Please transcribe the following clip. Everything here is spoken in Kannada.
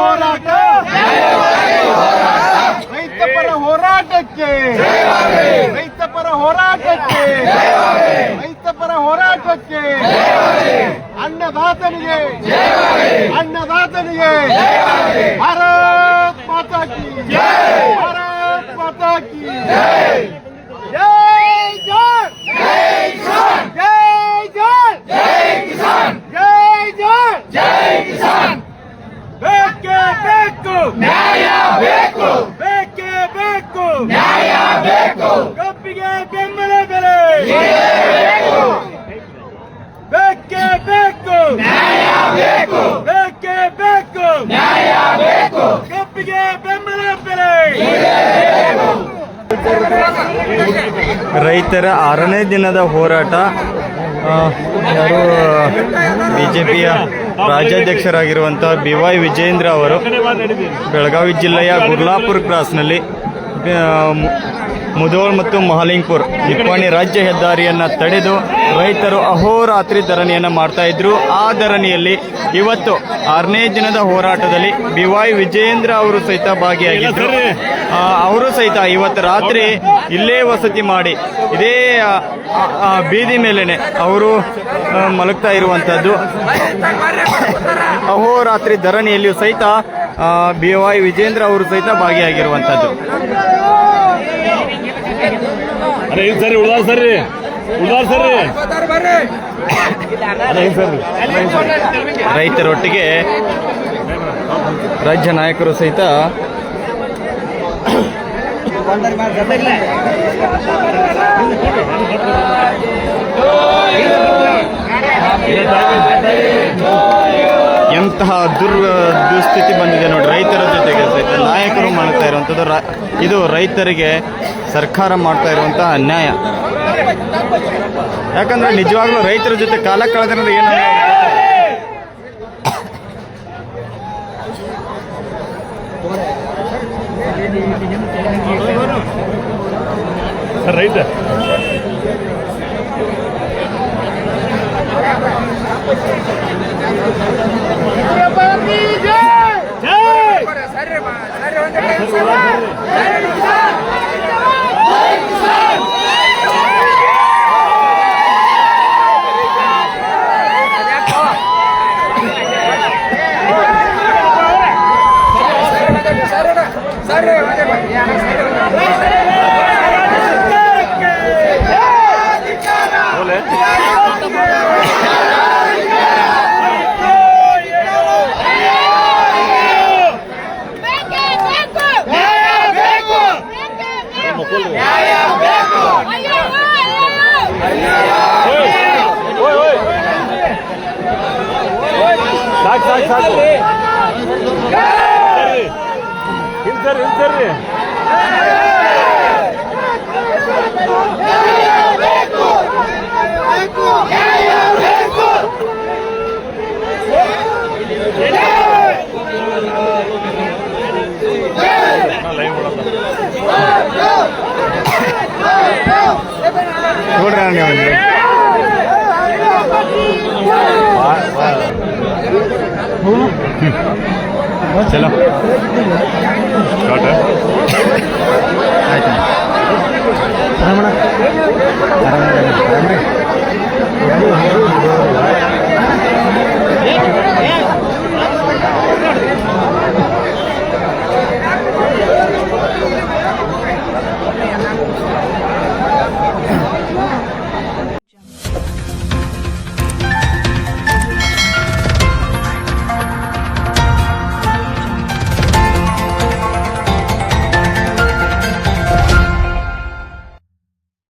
ಹೋರಾಟ. ರೈತ ಪರ ಹೋರಾಟಕ್ಕೆ. ರೈತ ಪರ ಹೋರಾಟಕ್ಕೆ. ರೈತ ಪರ ಹೋರಾಟಕ್ಕೆ. ಅನ್ನದಾತನಿಗೆ. ಅನ್ನದಾತನಿಗೆ. ಭಾರತ್ ಮಾತಾ ಕಿ. ಭಾರತ್ ಮಾತಾ ಜೈ ಜಾನ್ ಜೈ ಜಾನ್ ಜೈ ಜಾನ್ ಬೇಕೇ ಬೇಕು ನ್ಯಾಯ ಬೇಕು ಬೇಕೇ ಬೇಕು ನ್ಯಾಯ ಬೇಕು ಕಬ್ಬಿಗೆ ಬೆಂಬಲ ಬೆಲೆ. ಬೇಕೇ ಬೇಕು. ನ್ಯಾಯ ಬೇಕು ಬೇಕೇ. ಬೇಕು ನ್ಯಾಯ ಬೇಕು ಕಬ್ಬಿಗೆ ಬೆಂಬಲ ಬೆಲೆ. ರೈತರ ಆರನೇ ದಿನದ ಹೋರಾಟ ಬಿ ಜೆ ಪಿಯ ರಾಜ್ಯಾಧ್ಯಕ್ಷರಾಗಿರುವಂಥ ಬಿ ವೈ ವಿಜಯೇಂದ್ರ ಅವರು ಬೆಳಗಾವಿ ಜಿಲ್ಲೆಯ ಗುರ್ಲಾಪುರ್ ಕ್ರಾಸ್ನಲ್ಲಿ ಮುಧೋಳ್ ಮತ್ತು ಮಹಾಲಿಂಗ್ಪುರ್ ನಿಪ್ಪಾಣಿ ರಾಜ್ಯ ಹೆದ್ದಾರಿಯನ್ನು ತಡೆದು ರೈತರು ಅಹೋರಾತ್ರಿ ಧರಣಿಯನ್ನು ಮಾಡ್ತಾ ಇದ್ರು. ಆ ಧರಣಿಯಲ್ಲಿ ಇವತ್ತು ಆರನೇ ದಿನದ ಹೋರಾಟದಲ್ಲಿ ಬಿ ವೈ ವಿಜೇಂದ್ರ ಅವರು ಸಹಿತ ಭಾಗಿಯಾಗಿದ್ದರು ಅವರು ಸಹಿತ ಇವತ್ತು ರಾತ್ರಿ ಇಲ್ಲೇ ವಸತಿ ಮಾಡಿ ಇದೇ ಬೀದಿ ಮೇಲೇನೆ ಅವರು ಮಲಗ್ತಾ ಇರುವಂತದ್ದು. ಅಹೋರಾತ್ರಿ ಧರಣಿಯಲ್ಲಿಯೂ ಸಹಿತ ಬಿ ವೈ ವಿಜೇಂದ್ರ ಅವರು ಸಹಿತ ಭಾಗಿಯಾಗಿರುವಂತದ್ದು. ಅರೆ ಇದು ಸರಿ ಉಳ್ದಾರ ಸರಿ. ಉಳ್ದಾರ ಸರಿ. ರೈತರೊಟ್ಟಿಗೆ ರಾಜ್ಯ ನಾಯಕರು ಸಹಿತ ಎಂತಹ ದುರ್ ದುಸ್ಥಿತಿ ಬಂದಿದೆ ನೋಡಿ ರೈತರ ಜೊತೆಗೆ ಸಹಿತ ನಾಯಕರು ಮಾಡ್ತಾ ಇರುವಂಥದ್ದು ರ- ಇದು ರೈತರಿಗೆ ಸರ್ಕಾರ ಮಾಡ್ತಾ ಇರುವಂತಹ ಅನ್ಯಾಯ. ಯಾಕಂದ್ರೆ ನಿಜವಾಗ್ಲೂ ರೈತರ ಜೊತೆ ಕಾಲ ಕಳೆದ್ರೆ ಏನು ಸರ್ ರೈತ. ಬೇಕೇ ಸಾಕು ಸಾಕು ಸಾಕು ಹಿಂದ್ ಸರಿ ಹಿಂದ್ ಸರಿ ಲೈವ್ ಮಾಡಲ್ಲ ನೋಡ್ರಿ ನೀವು चलो। शॉर्ट है